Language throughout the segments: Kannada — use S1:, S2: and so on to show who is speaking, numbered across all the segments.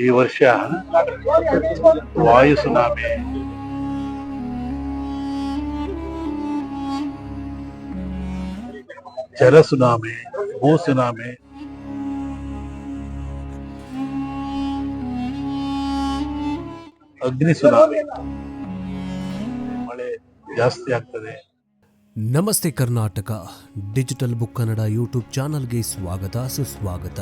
S1: ಈ ವರ್ಷ ವಾಯು ಸುನಾಮಿ ಜಲ ಸುನಾಮಿ ಭೂ ಸುನಾಮಿ ಅಗ್ನಿ ಸುನಾಮಿ ಮಳೆ ಜಾಸ್ತಿ ಆಗ್ತದೆ
S2: ನಮಸ್ತೆ Karnataka digital book Kannada YouTube ಚಾನಲ್ಗೆ ಸ್ವಾಗತ, ಸುಸ್ವಾಗತ.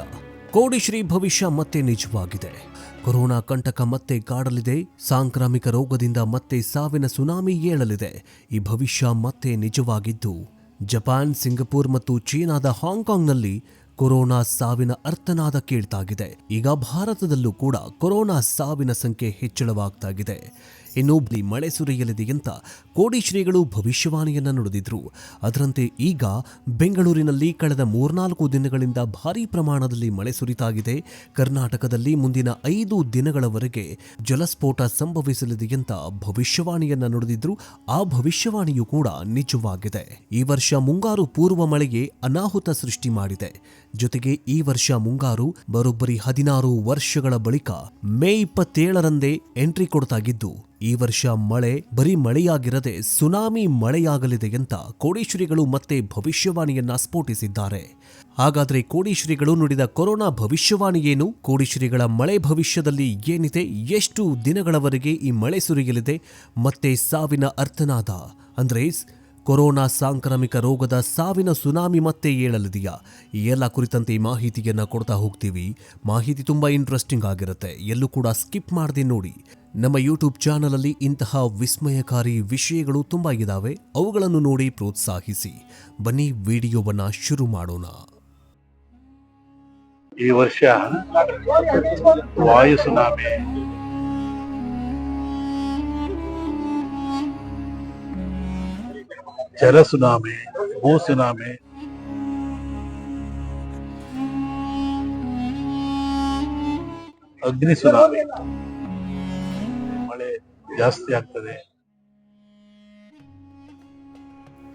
S2: ಕೋಡಿಶ್ರೀ ಭವಿಷ್ಯ ಮತ್ತೆ ನಿಜವಾಗಿದೆ. ಕೊರೋನಾ ಕಂಟಕ ಮತ್ತೆ ಕಾಡಲಿದೆ, ಸಾಂಕ್ರಾಮಿಕ ರೋಗದಿಂದ ಮತ್ತೆ ಸಾವಿನ ಸುನಾಮಿ ಏಳಲಿದೆ. ಈ ಭವಿಷ್ಯ ಮತ್ತೆ ನಿಜವಾಗಿದ್ದು, ಜಪಾನ್, ಸಿಂಗಪೂರ್ ಮತ್ತು ಚೀನಾದ ಹಾಂಗ್ಕಾಂಗ್ನಲ್ಲಿ ಕೊರೋನಾ ಸಾವಿನ ಅರ್ಥನಾದ ಕೇಳ್ತಾಗಿದೆ. ಈಗ ಭಾರತದಲ್ಲೂ ಕೂಡ ಕೊರೋನಾ ಸಾವಿನ ಸಂಖ್ಯೆ ಹೆಚ್ಚಳವಾಗ್ತಾಗಿದೆ. ಇನ್ನು ಬಲಿ ಮಳೆ ಸುರಿಯಲಿದೆ ಅಂತ ಕೋಡಿಶ್ರೀಗಳು ಭವಿಷ್ಯವಾಣಿಯನ್ನ ನುಡಿದಿದ್ರು. ಅದರಂತೆ ಈಗ ಬೆಂಗಳೂರಿನಲ್ಲಿ ಕಳೆದ ಮೂರ್ನಾಲ್ಕು ದಿನಗಳಿಂದ ಭಾರೀ ಪ್ರಮಾಣದಲ್ಲಿ ಮಳೆ ಸುರಿತಾಗಿದೆ. ಕರ್ನಾಟಕದಲ್ಲಿ ಮುಂದಿನ ಐದು ದಿನಗಳವರೆಗೆ ಜಲಸ್ಫೋಟ ಸಂಭವಿಸಲಿದೆ ಅಂತ ಭವಿಷ್ಯವಾಣಿಯನ್ನ ನುಡಿದಿದ್ರು. ಆ ಭವಿಷ್ಯವಾಣಿಯು ಕೂಡ ನಿಜವಾಗಿದೆ. ಈ ವರ್ಷ ಮುಂಗಾರು ಪೂರ್ವ ಮಳೆಗೆ ಅನಾಹುತ ಸೃಷ್ಟಿ ಮಾಡಿದೆ. ಜೊತೆಗೆ ಈ ವರ್ಷ ಮುಂಗಾರು ಬರೋಬ್ಬರಿ ಹದಿನಾರು ವರ್ಷಗಳ ಬಳಿಕ ಮೇ ಇಪ್ಪತ್ತೇಳರಂದೇ ಎಂಟ್ರಿ ಕೊಡ್ತಾಗಿದ್ದು ಈ ವರ್ಷ ಮಳೆ, ಬರೀ ಮಳೆಯಾಗಿರದೆ ಸುನಾಮಿ ಮಳೆಯಾಗಲಿದೆ ಅಂತ ಕೋಡೀಶ್ವರಿಗಳು ಮತ್ತೆ ಭವಿಷ್ಯವಾಣಿಯನ್ನ ಸ್ಫೋಟಿಸಿದ್ದಾರೆ. ಹಾಗಾದ್ರೆ ಕೋಡೀಶ್ವರಿಗಳು ನುಡಿದ ಕೊರೋನಾ ಭವಿಷ್ಯವಾಣಿ ಏನು? ಕೋಡೀಶ್ವರಿಗಳ ಮಳೆ ಭವಿಷ್ಯದಲ್ಲಿ ಏನಿದೆ? ಎಷ್ಟು ದಿನಗಳವರೆಗೆ ಈ ಮಳೆ ಸುರಿಯಲಿದೆ? ಮತ್ತೆ ಸಾವಿನ ಅರ್ಥನಾದ? ಅಂದ್ರೆ ಕೊರೋನಾ ಸಾಂಕ್ರಾಮಿಕ ರೋಗದ ಸಾವಿನ ಸುನಾಮಿ ಮತ್ತೆ ಏಳಲಿದೆಯಾ? ಈ ಎಲ್ಲ ಕುರಿತಂತೆ ಈ ಮಾಹಿತಿಯನ್ನ ಕೊಡ್ತಾ ಹೋಗ್ತೀವಿ. ಮಾಹಿತಿ ತುಂಬಾ ಇಂಟ್ರೆಸ್ಟಿಂಗ್ ಆಗಿರುತ್ತೆ. ಎಲ್ಲೂ ಕೂಡ ಸ್ಕಿಪ್ ಮಾಡದೆ ನೋಡಿ. ನಮ್ಮ ಯೂಟ್ಯೂಬ್ ಚಾನಲಲ್ಲಿ ಇಂತಹ ವಿಸ್ಮಯಕಾರಿ ವಿಷಯಗಳು ತುಂಬ ಇದ್ದಾವೆ ಅವುಗಳನ್ನು ನೋಡಿ ಪ್ರೋತ್ಸಾಹಿಸಿ. ಬನ್ನಿ ವಿಡಿಯೋವನ್ನು ಶುರು ಮಾಡೋಣ.
S1: ಈ ವರ್ಷ ವಾಯು ಸುನಾಮಿ ಜಲ ಸುನಾಮಿ ಭೂ ಸುನಾಮಿ ಅಗ್ನಿ ಸುನಾಮಿ ಜಾಸ್ತಿ ಆಗ್ತದೆ.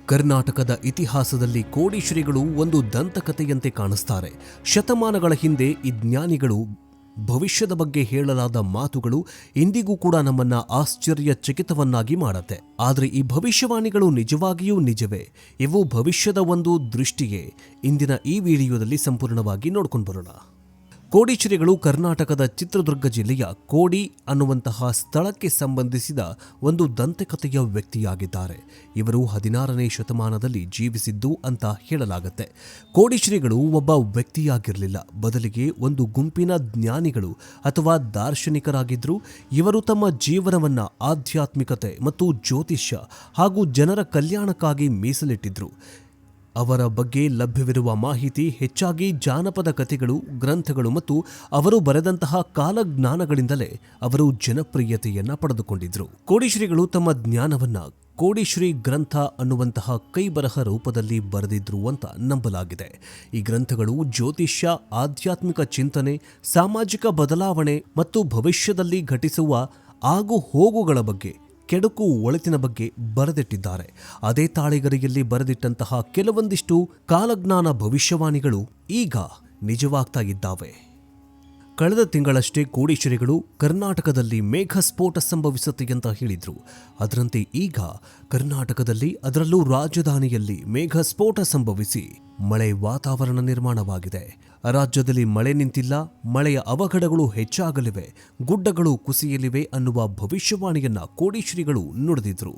S2: ಕರ್ನಾಟಕದ ಇತಿಹಾಸದಲ್ಲಿ ಕೋಡಿಶ್ರೀಗಳು ಒಂದು ದಂತಕಥೆಯಂತೆ ಕಾಣಿಸ್ತಾರೆ. ಶತಮಾನಗಳ ಹಿಂದೆ ಈ ಜ್ಞಾನಿಗಳು ಭವಿಷ್ಯದ ಬಗ್ಗೆ ಹೇಳಲಾದ ಮಾತುಗಳು ಇಂದಿಗೂ ಕೂಡ ನಮ್ಮನ್ನ ಆಶ್ಚರ್ಯಚಕಿತವನ್ನಾಗಿ ಮಾಡತ್ತೆ. ಆದರೆ ಈ ಭವಿಷ್ಯವಾಣಿಗಳು ನಿಜವಾಗಿಯೂ ನಿಜವೇ? ಇವು ಭವಿಷ್ಯದ ಒಂದು ದೃಷ್ಟಿಗೆ ಇಂದಿನ ಈ ವಿಡಿಯೋದಲ್ಲಿ ಸಂಪೂರ್ಣವಾಗಿ ನೋಡ್ಕೊಂಡು ಬರೋಣ. ಕೋಡಿಚುರಿಗಳು ಕರ್ನಾಟಕದ ಚಿತ್ರದುರ್ಗ ಜಿಲ್ಲೆಯ ಕೋಡಿ ಅನ್ನುವಂತಹ ಸ್ಥಳಕ್ಕೆ ಸಂಬಂಧಿಸಿದ ಒಂದು ದಂತಕಥೆಯ ವ್ಯಕ್ತಿಯಾಗಿದ್ದಾರೆ. ಇವರು ಹದಿನಾರನೇ ಶತಮಾನದಲ್ಲಿ ಜೀವಿಸಿದ್ದು ಅಂತ ಹೇಳಲಾಗುತ್ತೆ. ಕೋಡಿಶ್ರೀಗಳು ಒಬ್ಬ ವ್ಯಕ್ತಿಯಾಗಿರಲಿಲ್ಲ. ಬದಲಿಗೆ ಒಂದು ಗುಂಪಿನ ಜ್ಞಾನಿಗಳು ಅಥವಾ ದಾರ್ಶನಿಕರಾಗಿದ್ದರು ಇವರು ತಮ್ಮ ಜೀವನವನ್ನ ಆಧ್ಯಾತ್ಮಿಕತೆ ಮತ್ತು ಜ್ಯೋತಿಷ್ಯ ಹಾಗೂ ಜನರ ಕಲ್ಯಾಣಕ್ಕಾಗಿ ಮೀಸಲಿಟ್ಟಿದ್ರು. ಅವರ ಬಗ್ಗೆ ಲಭ್ಯವಿರುವ ಮಾಹಿತಿ ಹೆಚ್ಚಾಗಿ ಜಾನಪದ ಕಥೆಗಳು, ಗ್ರಂಥಗಳು ಮತ್ತು ಅವರು ಬರೆದಂತಹ ಕಾಲಜ್ಞಾನಗಳಿಂದಲೇ ಅವರು ಜನಪ್ರಿಯತೆಯನ್ನ ಪಡೆದುಕೊಂಡಿದ್ರು. ಕೋಡಿಶ್ರೀಗಳು ತಮ್ಮ ಜ್ಞಾನವನ್ನ ಕೋಡಿಶ್ರೀ ಗ್ರಂಥ ಅನ್ನುವಂತಹ ಕೈಬರಹ ರೂಪದಲ್ಲಿ ಬರೆದಿದ್ರು ಅಂತ ನಂಬಲಾಗಿದೆ. ಈ ಗ್ರಂಥಗಳು ಜ್ಯೋತಿಷ್ಯ, ಆಧ್ಯಾತ್ಮಿಕ ಚಿಂತನೆ, ಸಾಮಾಜಿಕ ಬದಲಾವಣೆ ಮತ್ತು ಭವಿಷ್ಯದಲ್ಲಿ ಘಟಿಸುವ ಆಗು ಹೋಗುಗಳ ಬಗ್ಗೆ ಕೆಡುಕು ಒಳಿತಿನ ಬಗ್ಗೆ ಬರೆದಿಟ್ಟಿದ್ದಾರೆ. ಅದೇ ತಾಳೆಗರಿಯಲ್ಲಿ ಬರೆದಿಟ್ಟಂತಹ ಕೆಲವೊಂದಿಷ್ಟು ಕಾಲಜ್ಞಾನ ಭವಿಷ್ಯವಾಣಿಗಳು ಈಗ ನಿಜವಾಗ್ತಾ ಇದ್ದಾವೆ. ಕಳೆದ ತಿಂಗಳಷ್ಟೇ ಕೋಡೀಶ್ವರಿಗಳು ಕರ್ನಾಟಕದಲ್ಲಿ ಮೇಘ ಸ್ಫೋಟ ಸಂಭವಿಸುತ್ತೆ ಅಂತ ಹೇಳಿದ್ರು. ಅದರಂತೆ ಈಗ ಕರ್ನಾಟಕದಲ್ಲಿ ಅದರಲ್ಲೂ ರಾಜಧಾನಿಯಲ್ಲಿ ಮೇಘ ಸ್ಫೋಟ ಸಂಭವಿಸಿ ಮಳೆ ವಾತಾವರಣ ನಿರ್ಮಾಣವಾಗಿದೆ. ರಾಜ್ಯದಲ್ಲಿ ಮಳೆ ನಿಂತಿಲ್ಲ, ಮಳೆಯ ಅವಘಡಗಳು ಹೆಚ್ಚಾಗಲಿವೆ, ಗುಡ್ಡಗಳು ಕುಸಿಯಲಿವೆ ಅನ್ನುವ ಭವಿಷ್ಯವಾಣಿಯನ್ನ ಕೋಡೀಶ್ವರಿಗಳು ನುಡಿದಿದ್ರು.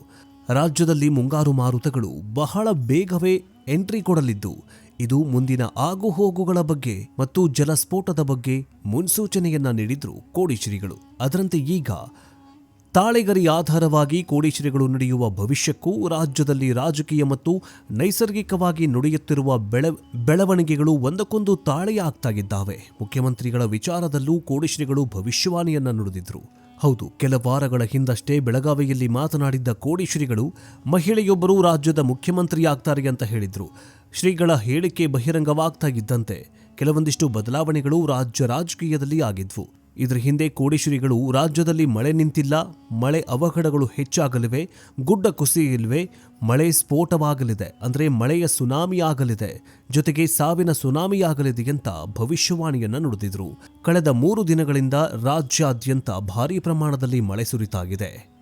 S2: ರಾಜ್ಯದಲ್ಲಿ ಮುಂಗಾರು ಮಾರುತಗಳು ಬಹಳ ಬೇಗವೇ ಎಂಟ್ರಿ ಕೊಡಲಿದ್ದು ಇದು ಮುಂದಿನ ಆಗುಹೋಗುಗಳ ಬಗ್ಗೆ ಮತ್ತು ಜಲಸ್ಫೋಟದ ಬಗ್ಗೆ ಮುನ್ಸೂಚನೆಯನ್ನ ನೀಡಿದ್ರು ಕೋಡಿಶ್ರೀಗಳು ಅದರಂತೆ ಈಗ ತಾಳೆಗರಿ ಆಧಾರವಾಗಿ ಕೋಡಿಶ್ರೀಗಳು ನಡೆಯುವ ಭವಿಷ್ಯಕ್ಕೂ ರಾಜ್ಯದಲ್ಲಿ ರಾಜಕೀಯ ಮತ್ತು ನೈಸರ್ಗಿಕವಾಗಿ ನುಡಿಯುತ್ತಿರುವ ಬೆಳ, ಬೆಳವಣಿಗೆಗಳು ಒಂದಕ್ಕೊಂದು ತಾಳೆಯಾಗ್ತಾಗಿದ್ದಾವೆ. ಮುಖ್ಯಮಂತ್ರಿಗಳ ವಿಚಾರದಲ್ಲೂ ಕೋಡಿಶ್ರೀಗಳು ಭವಿಷ್ಯವಾಣಿಯನ್ನು ನುಡಿದಿದ್ರು. ಹೌದು, ಕೆಲ ವಾರಗಳ ಹಿಂದಷ್ಟೇ ಬೆಳಗಾವಿಯಲ್ಲಿ ಮಾತನಾಡಿದ್ದ ಕೋಡಿಶ್ರೀಗಳು ಮಹಿಳೆಯೊಬ್ಬರು ರಾಜ್ಯದ ಮುಖ್ಯಮಂತ್ರಿಯಾಗ್ತಾರೆ ಅಂತ ಹೇಳಿದ್ರು. ಶ್ರೀಗಳ ಹೇಳಿಕೆ ಬಹಿರಂಗವಾಗ್ತಾ ಇದ್ದಂತೆ ಕೆಲವೊಂದಿಷ್ಟು ಬದಲಾವಣೆಗಳು ರಾಜ್ಯ ರಾಜಕೀಯದಲ್ಲಿ ಆಗಿದ್ವು. ಇದರ ಹಿಂದೆ ಕೋಡಿಶ್ರೀಗಳು ರಾಜ್ಯದಲ್ಲಿ ಮಳೆ ನಿಂತಿಲ್ಲ, ಮಳೆ ಅವಘಡಗಳು ಹೆಚ್ಚಾಗಲಿವೆ, ಗುಡ್ಡ ಕುಸಿಯಲಿವೆ ಮಳೆ ಸ್ಫೋಟವಾಗಲಿದೆ, ಅಂದರೆ ಮಳೆಯ ಸುನಾಮಿ ಆಗಲಿದೆ, ಜೊತೆಗೆ ಸಾವಿನ ಸುನಾಮಿ ಆಗಲಿದೆ ಅಂತ ಭವಿಷ್ಯವಾಣಿಯನ್ನು ನುಡಿದಿದ್ರು. ಕಳೆದ ಮೂರು ದಿನಗಳಿಂದ ರಾಜ್ಯಾದ್ಯಂತ ಭಾರೀ ಪ್ರಮಾಣದಲ್ಲಿ ಮಳೆ ಸುರಿತಾಗಿದೆ.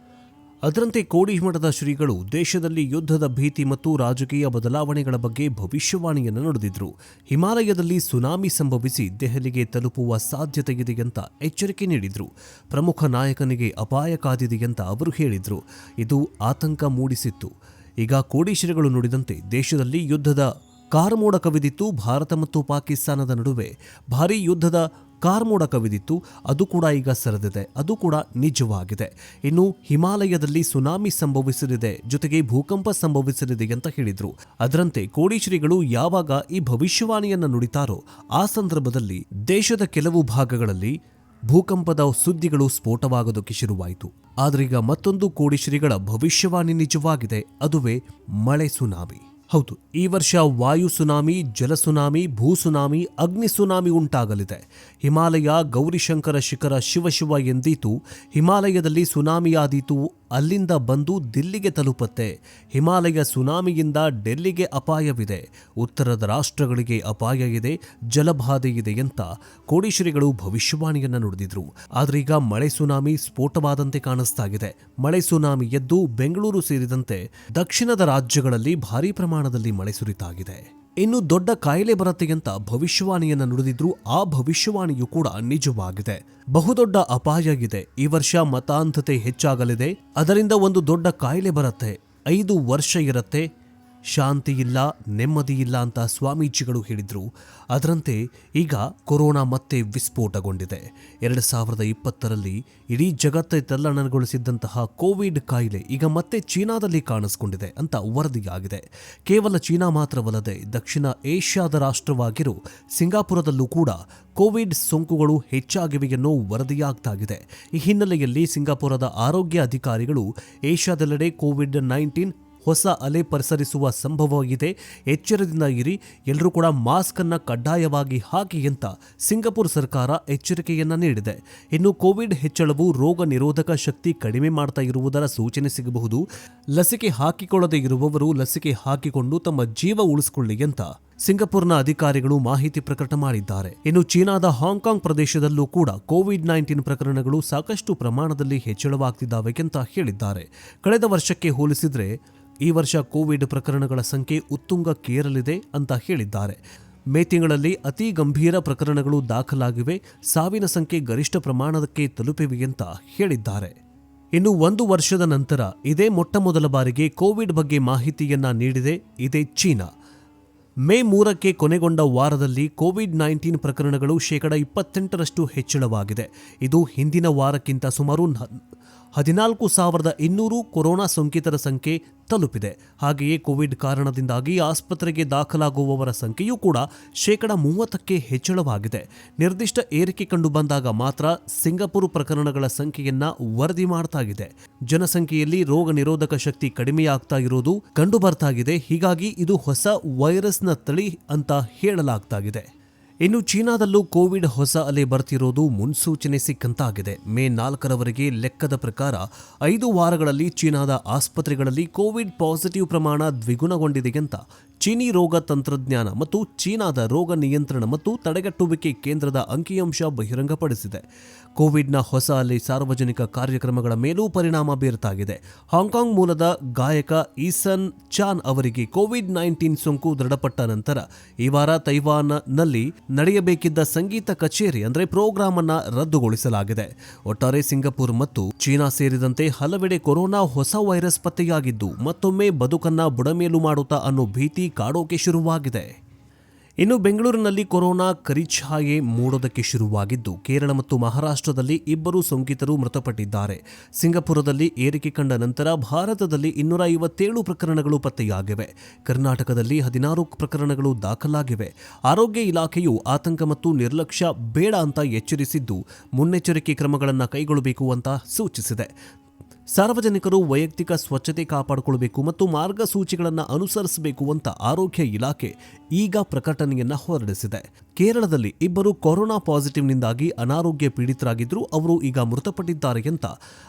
S2: ಅದರಂತೆ ಕೋಡಿಮಠದ ಶ್ರೀಗಳು ದೇಶದಲ್ಲಿ ಯುದ್ಧದ ಭೀತಿ ಮತ್ತು ರಾಜಕೀಯ ಬದಲಾವಣೆಗಳ ಬಗ್ಗೆ ಭವಿಷ್ಯವಾಣಿಯನ್ನು ನಡೆದಿದ್ರು. ಹಿಮಾಲಯದಲ್ಲಿ ಸುನಾಮಿ ಸಂಭವಿಸಿ ದೆಹಲಿಗೆ ತಲುಪುವ ಸಾಧ್ಯತೆ ಇದೆ ಅಂತ ಎಚ್ಚರಿಕೆ ನೀಡಿದ್ರು. ಪ್ರಮುಖ ನಾಯಕನಿಗೆ ಅಪಾಯ ಕಾದಿದೆ ಅಂತ ಅವರು ಹೇಳಿದ್ರು. ಇದು ಆತಂಕ ಮೂಡಿಸಿತ್ತು. ಈಗ ಕೋಡಿಶ್ರೀಗಳು ನುಡಿದಂತೆ ದೇಶದಲ್ಲಿ ಯುದ್ಧದ ಕಾರ್ಮೋಡ ಕವಿದಿತ್ತು. ಭಾರತ ಮತ್ತು ಪಾಕಿಸ್ತಾನದ ನಡುವೆ ಭಾರೀ ಯುದ್ಧದ ಕಾರ್ಮೋಡ ಕವಿದಿತ್ತು ಅದು ಕೂಡ ಈಗ ಸರಿದಿದೆ, ಅದು ಕೂಡ ನಿಜವಾಗಿದೆ. ಇನ್ನು ಹಿಮಾಲಯದಲ್ಲಿ ಸುನಾಮಿ ಸಂಭವಿಸಲಿದೆ, ಜೊತೆಗೆ ಭೂಕಂಪ ಸಂಭವಿಸಲಿದೆ ಅಂತ ಹೇಳಿದ್ರು. ಅದರಂತೆ ಕೋಡಿಶ್ರೀಗಳು ಯಾವಾಗ ಈ ಭವಿಷ್ಯವಾಣಿಯನ್ನು ನುಡಿತಾರೋ, ಆ ಸಂದರ್ಭದಲ್ಲಿ ದೇಶದ ಕೆಲವು ಭಾಗಗಳಲ್ಲಿ ಭೂಕಂಪದ ಸುದ್ದಿಗಳು ಸ್ಫೋಟವಾಗೋದಕ್ಕೆ ಶುರುವಾಯಿತು. ಆದ್ರೀಗ ಮತ್ತೊಂದು ಕೋಡಿಶ್ರೀಗಳ ಭವಿಷ್ಯವಾಣಿ ನಿಜವಾಗಿದೆ, ಅದುವೇ ಮಳೆ ಸುನಾಮಿ. ಹೌದು, ಈ ವರ್ಷ ವಾಯು ಸುನಾಮಿ, ಜಲ ಸುನಾಮಿ, ಭೂ ಸುನಾಮಿ, ಅಗ್ನಿ ಸುನಾಮಿ ಉಂಟಾಗಲಿದೆ. ಹಿಮಾಲಯ ಗೌರಿಶಂಕರ ಶಿಖರ ಶಿವಶಿವ ಎಂದೀತು. ಹಿಮಾಲಯದಲ್ಲಿ ಸುನಾಮಿಯಾದೀತು ಅಲ್ಲಿಂದ ಬಂದು ದಿಲ್ಲಿಗೆ ತಲುಪತ್ತೆ. ಹಿಮಾಲಯ ಸುನಾಮಿಯಿಂದ ಡೆಲ್ಲಿಗೆ ಅಪಾಯವಿದೆ. ಉತ್ತರದ ರಾಷ್ಟ್ರಗಳಿಗೆ ಅಪಾಯ ಇದೆ, ಜಲಬಾಧೆ ಇದೆ ಅಂತ ಕೋಡಿಶ್ರೀಗಳು ಭವಿಷ್ಯವಾಣಿಯನ್ನು ನುಡಿದಿದ್ರು. ಆದ್ರೆ ಈಗ ಮಳೆ ಸುನಾಮಿ ಸ್ಫೋಟವಾದಂತೆ ಕಾಣಿಸ್ತಾ ಇದೆ ಮಳೆ ಸುನಾಮಿ ಎದ್ದು ಬೆಂಗಳೂರು ಸೇರಿದಂತೆ ದಕ್ಷಿಣದ ರಾಜ್ಯಗಳಲ್ಲಿ ಭಾರೀ ಪ್ರಮಾಣದಲ್ಲಿ ಮಳೆ ಸುರಿತಾಗಿದೆ. ಇನ್ನು ದೊಡ್ಡ ಕಾಯಿಲೆ ಬರುತ್ತೆ ಅಂತ ಭವಿಷ್ಯವಾಣಿಯನ್ನ ನುಡಿದಿದ್ರು ಆ ಭವಿಷ್ಯವಾಣಿಯು ಕೂಡ ನಿಜವಾಗಿದೆ. ಬಹುದೊಡ್ಡ ಅಪಾಯ ಇದೆ ಈ ವರ್ಷ ಮತಾಂಧತೆ ಹೆಚ್ಚಾಗಲಿದೆ. ಅದರಿಂದ ಒಂದು ದೊಡ್ಡ ಕಾಯಿಲೆ ಬರುತ್ತೆ. ಐದು ವರ್ಷ ಇರತ್ತೆ. ಶಾಂತಿ ಇಲ್ಲ ನೆಮ್ಮದಿ ಇಲ್ಲ ಅಂತ ಸ್ವಾಮೀಜಿಗಳು ಹೇಳಿದರು. ಅದರಂತೆ ಈಗ ಕೊರೋನಾ ಮತ್ತೆ ವಿಸ್ಫೋಟಗೊಂಡಿದೆ. ಎರಡು ಸಾವಿರದ ಇಪ್ಪತ್ತರಲ್ಲಿ ಇಡೀ ಜಗತ್ತೇ ತಲ್ಲಣಗೊಳಿಸಿದ್ದಂತಹ ಕೋವಿಡ್ ಕಾಯಿಲೆ ಈಗ ಮತ್ತೆ ಚೀನಾದಲ್ಲಿ ಕಾಣಿಸ್ಕೊಂಡಿದೆ ಅಂತ ವರದಿಯಾಗಿದೆ. ಕೇವಲ ಚೀನಾ ಮಾತ್ರವಲ್ಲದೆ ದಕ್ಷಿಣ ಏಷ್ಯಾದ ರಾಷ್ಟ್ರವಾಗಿರೋ ಸಿಂಗಾಪುರದಲ್ಲೂ ಕೂಡ ಕೋವಿಡ್ ಸೋಂಕುಗಳು ಹೆಚ್ಚಾಗಿವೆ ಎನ್ನೋ ವರದಿಯಾಗ್ತಾಗಿದೆ. ಈ ಹಿನ್ನೆಲೆಯಲ್ಲಿ ಸಿಂಗಾಪುರದ ಆರೋಗ್ಯ ಅಧಿಕಾರಿಗಳು ಏಷ್ಯಾದೆಲ್ಲೆಡೆ ಕೋವಿಡ್ ನೈನ್ಟೀನ್ ಹೊಸ ಅಲೆ ಪರಿಸರಿಸುವ ಸಂಭವವಾಗಿದೆ ಎಚ್ಚರದಿಂದ ಇರಿ. ಎಲ್ಲರೂ ಕೂಡ ಮಾಸ್ಕ್ ಅನ್ನ ಕಡ್ಡಾಯವಾಗಿ ಹಾಕಿ ಅಂತ ಸಿಂಗಪುರ್ ಸರ್ಕಾರ ಎಚ್ಚರಿಕೆಯನ್ನ ನೀಡಿದೆ. ಇನ್ನು ಕೋವಿಡ್ ಹೆಚ್ಚಳವು ರೋಗ ನಿರೋಧಕ ಶಕ್ತಿ ಕಡಿಮೆ ಮಾಡ್ತಾ ಇರುವುದರ ಸೂಚನೆ ಸಿಗಬಹುದು. ಲಸಿಕೆ ಹಾಕಿಕೊಳ್ಳದೆ ಇರುವವರು ಲಸಿಕೆ ಹಾಕಿಕೊಂಡು ತಮ್ಮ ಜೀವ ಉಳಿಸಿಕೊಳ್ಳಿ ಅಂತ ಸಿಂಗಪುರ್ನ ಅಧಿಕಾರಿಗಳು ಮಾಹಿತಿ ಪ್ರಕಟ ಮಾಡಿದ್ದಾರೆ. ಇನ್ನು ಚೀನಾದ ಹಾಂಗ್ಕಾಂಗ್ ಪ್ರದೇಶದಲ್ಲೂ ಕೂಡ ಕೋವಿಡ್ ನೈನ್ಟೀನ್ ಪ್ರಕರಣಗಳು ಸಾಕಷ್ಟು ಪ್ರಮಾಣದಲ್ಲಿ ಹೆಚ್ಚಳವಾಗ್ತಿದ್ದಾವೆ ಅಂತ ಹೇಳಿದ್ದಾರೆ. ಕಳೆದ ವರ್ಷಕ್ಕೆ ಹೋಲಿಸಿದ್ರೆ ಈ ವರ್ಷ ಕೋವಿಡ್ ಪ್ರಕರಣಗಳ ಸಂಖ್ಯೆ ಉತ್ತುಂಗಕ್ಕೇರಲಿದೆ ಅಂತ ಹೇಳಿದ್ದಾರೆ. ಮೇ ತಿಂಗಳಲ್ಲಿ ಅತಿ ಗಂಭೀರ ಪ್ರಕರಣಗಳು ದಾಖಲಾಗಿವೆ. ಸಾವಿನ ಸಂಖ್ಯೆ ಗರಿಷ್ಠ ಪ್ರಮಾಣಕ್ಕೆ ತಲುಪಿವೆ ಅಂತ ಹೇಳಿದ್ದಾರೆ. ಇನ್ನು ಒಂದು ವರ್ಷದ ನಂತರ ಇದೇ ಮೊಟ್ಟ ಮೊದಲ ಬಾರಿಗೆ ಕೋವಿಡ್ ಬಗ್ಗೆ ಮಾಹಿತಿಯನ್ನ ನೀಡಿದೆ ಇದೇ ಚೀನಾ. ಮೇ ಮೂರಕ್ಕೆ ಕೊನೆಗೊಂಡ ವಾರದಲ್ಲಿ ಕೋವಿಡ್ ನೈನ್ಟೀನ್ ಪ್ರಕರಣಗಳು ಶೇಕಡ ಇಪ್ಪತ್ತೆಂಟರಷ್ಟು ಹೆಚ್ಚಳವಾಗಿದೆ. ಇದು ಹಿಂದಿನ ವಾರಕ್ಕಿಂತ ಸುಮಾರು ಹದಿನಾಲ್ಕು ಸಾವಿರದ ಇನ್ನೂರು ಕೊರೋನಾ ಸೋಂಕಿತರ ಸಂಖ್ಯೆ ತಲುಪಿದೆ. ಹಾಗೆಯೇ ಕೋವಿಡ್ ಕಾರಣದಿಂದಾಗಿ ಆಸ್ಪತ್ರೆಗೆ ದಾಖಲಾಗುವವರ ಸಂಖ್ಯೆಯೂ ಕೂಡ ಶೇಕಡ ಮೂವತ್ತಕ್ಕೆ ಹೆಚ್ಚಳವಾಗಿದೆ. ನಿರ್ದಿಷ್ಟ ಏರಿಕೆ ಕಂಡು ಬಂದಾಗ ಮಾತ್ರ ಸಿಂಗಪುರ್ ಪ್ರಕರಣಗಳ ಸಂಖ್ಯೆಯನ್ನ ವರದಿ ಮಾಡ್ತಾಗಿದೆ. ಜನಸಂಖ್ಯೆಯಲ್ಲಿ ರೋಗ ನಿರೋಧಕ ಶಕ್ತಿ ಕಡಿಮೆಯಾಗ್ತಾ ಇರೋದು ಕಂಡು ಬರ್ತಾಗಿದೆ ಹೀಗಾಗಿ ಇದು ಹೊಸ ವೈರಸ್ನ ತಳಿ ಅಂತ ಹೇಳಲಾಗ್ತಾಗಿದೆ. ಇನ್ನು ಚೀನಾದಲ್ಲೂ ಕೋವಿಡ್ ಹೊಸ ಅಲೆ ಬರ್ತಿರೋದು ಮುನ್ಸೂಚನೆ ಸಿಕ್ಕಂತಾಗಿದೆ. ಮೇ ನಾಲ್ಕರವರೆಗೆ ಲೆಕ್ಕದ ಪ್ರಕಾರ ಐದು ವಾರಗಳಲ್ಲಿ ಚೀನಾದ ಆಸ್ಪತ್ರೆಗಳಲ್ಲಿ ಕೋವಿಡ್ ಪಾಸಿಟಿವ್ ಪ್ರಮಾಣ ದ್ವಿಗುಣಗೊಂಡಿದೆ ಅಂತ ಚೀನಿ ರೋಗ ತಂತ್ರಜ್ಞಾನ ಮತ್ತು ಚೀನಾದ ರೋಗ ನಿಯಂತ್ರಣ ಮತ್ತು ತಡೆಗಟ್ಟುವಿಕೆ ಕೇಂದ್ರದ ಅಂಕಿಅಂಶ ಬಹಿರಂಗಪಡಿಸಿದೆ. ಕೋವಿಡ್ನ ಹೊಸ ಅಲ್ಲಿ ಸಾರ್ವಜನಿಕ ಕಾರ್ಯಕ್ರಮಗಳ ಮೇಲೂ ಪರಿಣಾಮ ಬೀರ್ತಾಗಿದೆ. ಹಾಂಗ್ಕಾಂಗ್ ಮೂಲದ ಗಾಯಕ ಈಸನ್ ಚಾನ್ ಅವರಿಗೆ ಕೋವಿಡ್ ನೈನ್ಟೀನ್ ಸೋಂಕು ದೃಢಪಟ್ಟ ನಂತರ ಈ ವಾರ ತೈವಾನ್ನಲ್ಲಿ ನಡೆಯಬೇಕಿದ್ದ ಸಂಗೀತ ಕಚೇರಿ ಅಂದರೆ ಪ್ರೋಗ್ರಾಂ ಅನ್ನ ರದ್ದುಗೊಳಿಸಲಾಗಿದೆ. ಒಟ್ಟಾರೆ ಸಿಂಗಪುರ್ ಮತ್ತು ಚೀನಾ ಸೇರಿದಂತೆ ಹಲವೆಡೆ ಕೊರೋನಾ ಹೊಸ ವೈರಸ್ ಪತ್ತೆಯಾಗಿದ್ದು ಮತ್ತೊಮ್ಮೆ ಬದುಕನ್ನ ಬುಡಮೇಲು ಮಾಡುತ್ತಾ ಅನ್ನೋ ಭೀತಿ ಕಾಡೋಕೆ ಶುರುವಾಗಿದೆ. ಇನ್ನು ಬೆಂಗಳೂರಿನಲ್ಲಿ ಕೊರೋನಾ ಕರಿಛಾಯೆ ಮೂಡೋದಕ್ಕೆ ಶುರುವಾಗಿದ್ದು, ಕೇರಳ ಮತ್ತು ಮಹಾರಾಷ್ಟ್ರದಲ್ಲಿ ಇಬ್ಬರು ಸೋಂಕಿತರು ಮೃತಪಟ್ಟಿದ್ದಾರೆ. ಸಿಂಗಪುರದಲ್ಲಿ ಏರಿಕೆ ಕಂಡ ನಂತರ ಭಾರತದಲ್ಲಿ ಇನ್ನೂರ ಐವತ್ತೇಳು ಪ್ರಕರಣಗಳು ಪತ್ತೆಯಾಗಿವೆ. ಕರ್ನಾಟಕದಲ್ಲಿ ಹದಿನಾರು ಪ್ರಕರಣಗಳು ದಾಖಲಾಗಿವೆ. ಆರೋಗ್ಯ ಇಲಾಖೆಯು ಆತಂಕ ಮತ್ತು ನಿರ್ಲಕ್ಷ್ಯ ಬೇಡ ಅಂತ ಎಚ್ಚರಿಸಿದ್ದು, ಮುನ್ನೆಚ್ಚರಿಕೆ ಕ್ರಮಗಳನ್ನು ಕೈಗೊಳ್ಳಬೇಕು ಅಂತ ಸೂಚಿಸಿದೆ. ಸಾರ್ವಜನಿಕರು ವೈಯಕ್ತಿಕ ಸ್ವಚ್ಛತೆ ಕಾಪಾಡಿಕೊಳ್ಳಬೇಕು ಮತ್ತು ಮಾರ್ಗಸೂಚಿಗಳನ್ನು ಅನುಸರಿಸಬೇಕು ಅಂತ ಆರೋಗ್ಯ ಇಲಾಖೆ ಈಗ ಪ್ರಕಟಣೆಯನ್ನ ಹೊರಡಿಸಿದೆ. ಕೇರಳದಲ್ಲಿ ಇಬ್ಬರು ಕೊರೋನಾ ಪಾಸಿಟಿವ್ನಿಂದಾಗಿ ಅನಾರೋಗ್ಯ ಪೀಡಿತರಾಗಿದ್ದರೂ ಅವರು ಈಗ ಮೃತಪಟ್ಟಿದ್ದಾರೆ ಅಂತ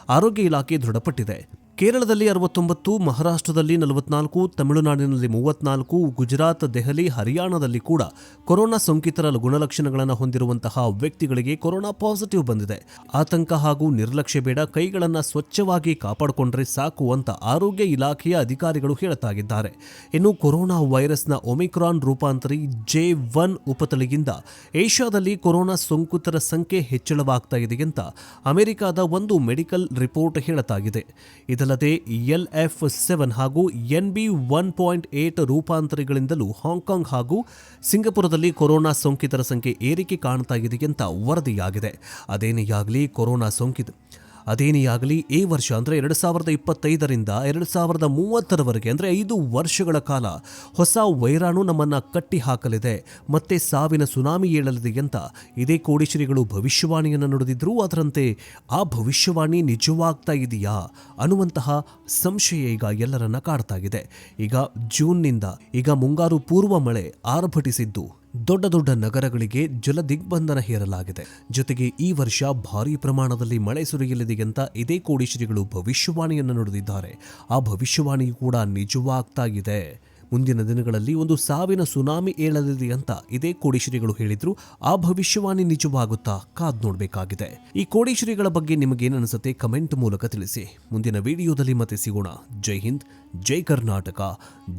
S2: ಆರೋಗ್ಯ ಇಲಾಖೆ ದೃಢಪಟ್ಟಿದೆ. ಕೇರಳದಲ್ಲಿ ಅರವತ್ತೊಂಬತ್ತು, ಮಹಾರಾಷ್ಟ್ರದಲ್ಲಿ ನಲವತ್ನಾಲ್ಕು, ತಮಿಳುನಾಡಿನಲ್ಲಿ ಮೂವತ್ನಾಲ್ಕು, ಗುಜರಾತ್, ದೆಹಲಿ, ಹರಿಯಾಣದಲ್ಲಿ ಕೂಡ ಕೊರೋನಾ ಸೋಂಕಿತರ ಗುಣಲಕ್ಷಣಗಳನ್ನು ಹೊಂದಿರುವಂತಹ ವ್ಯಕ್ತಿಗಳಿಗೆ ಕೊರೋನಾ ಪಾಸಿಟಿವ್ ಬಂದಿದೆ. ಆತಂಕ ಹಾಗೂ ನಿರ್ಲಕ್ಷ್ಯ ಬೇಡ, ಕೈಗಳನ್ನು ಸ್ವಚ್ಛವಾಗಿ ಕಾಪಾಡಿಕೊಂಡ್ರೆ ಸಾಕು ಅಂತ ಆರೋಗ್ಯ ಇಲಾಖೆಯ ಅಧಿಕಾರಿಗಳು ಹೇಳುತ್ತಾಗಿದ್ದಾರೆ ಇನ್ನು ಕೊರೋನಾ ವೈರಸ್ನ ಒಮಿಕ್ರಾನ್ ರೂಪಾಂತರಿ ಜೆ ಒನ್ ಉಪತಳಿಯಿಂದ ಏಷ್ಯಾದಲ್ಲಿ ಕೊರೋನಾ ಸೋಂಕಿತರ ಸಂಖ್ಯೆ ಹೆಚ್ಚಳವಾಗ್ತಾ ಇದೆ ಅಂತ ಅಮೆರಿಕದ ಒಂದು ಮೆಡಿಕಲ್ ರಿಪೋರ್ಟ್ ಹೇಳುತ್ತಾಗಿದೆ ಇದಲ್ಲದೆ ಎಲ್ ಎಫ್ ಸೆವೆನ್ ಹಾಗೂ N B one point eight ರೂಪಾಂತರಿಗಳಿಂದಲೂ Hong Kong ಹಾಗೂ ಸಿಂಗಪುರದಲ್ಲಿ ಕೊರೋನಾ ಸೋಂಕಿತರ ಸಂಖ್ಯೆ ಏರಿಕೆ ಕಾಣ್ತಾ ಇದೆ ಅಂತ ವರದಿಯಾಗಿದೆ. ಅದೇನೇ ಆಗಲಿ, ಕೊರೋನಾ ಸೋಂಕಿತ ಅದೇನೇ ಆಗಲಿ, ಈ ವರ್ಷ ಅಂದರೆ ಎರಡು ಸಾವಿರದ ಇಪ್ಪತ್ತೈದರಿಂದ ಎರಡು ಸಾವಿರದ ಮೂವತ್ತರವರೆಗೆ ಅಂದರೆ ಐದು ವರ್ಷಗಳ ಕಾಲ ಹೊಸ ವೈರಾಣು ನಮ್ಮನ್ನು ಕಟ್ಟಿ ಹಾಕಲಿದೆ ಮತ್ತೆ ಸಾವಿನ ಸುನಾಮಿ ಏಳಲಿದೆ ಅಂತ ಇದೇ ಕೋಡಿಶ್ರೀಗಳು ಭವಿಷ್ಯವಾಣಿಯನ್ನು ನುಡಿದಿದ್ರು, ಅದರಂತೆ ಆ ಭವಿಷ್ಯವಾಣಿ ನಿಜವಾಗ್ತಾ ಇದೆಯಾ? ಅನ್ನುವಂತಹ ಸಂಶಯ ಈಗ ಎಲ್ಲರನ್ನ ಕಾಡ್ತಾ ಇದೆ. ಈಗ ಜೂನ್ನಿಂದ ಈಗ ಮುಂಗಾರು ಪೂರ್ವ ಮಳೆ ಆರ್ಭಟಿಸಿದ್ದು. ದೊಡ್ಡ ದೊಡ್ಡ ನಗರಗಳಿಗೆ ಜಲ ದಿಗ್ಬಂಧನ ಹೇರಲಾಗಿದೆ. ಜೊತೆಗೆ ಈ ವರ್ಷ ಭಾರೀ ಪ್ರಮಾಣದಲ್ಲಿ ಮಳೆ ಸುರಿಯಲಿದೆ ಅಂತ ಇದೇ ಕೋಡಿಶ್ರೀಗಳು ಭವಿಷ್ಯವಾಣಿಯನ್ನು ನುಡಿದಿದ್ದಾರೆ. ಆ ಭವಿಷ್ಯವಾಣಿ ಕೂಡ ನಿಜವಾಗ್ತಾ ಇದೆ ಮುಂದಿನ ದಿನಗಳಲ್ಲಿ ಒಂದು ಸಾವಿನ ಸುನಾಮಿ ಏಳಲಿದೆ ಅಂತ ಇದೇ ಕೋಡಿಶ್ರೀಗಳು ಹೇಳಿದ್ರು. ಆ ಭವಿಷ್ಯವಾಣಿ ನಿಜವಾಗುತ್ತಾ ಕಾದ್ ನೋಡಬೇಕಾಗಿದೆ. ಈ ಕೋಡಿಶ್ರೀಗಳ ಬಗ್ಗೆ ನಿಮಗೇನನ್ಸುತ್ತೆ ಕಮೆಂಟ್ ಮೂಲಕ ತಿಳಿಸಿ. ಮುಂದಿನ ವಿಡಿಯೋದಲ್ಲಿ ಮತ್ತೆ ಸಿಗೋಣ. ಜೈ ಹಿಂದ್, ಜೈ ಕರ್ನಾಟಕ,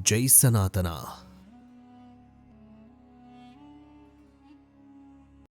S2: ಜೈ ಸನಾತನ.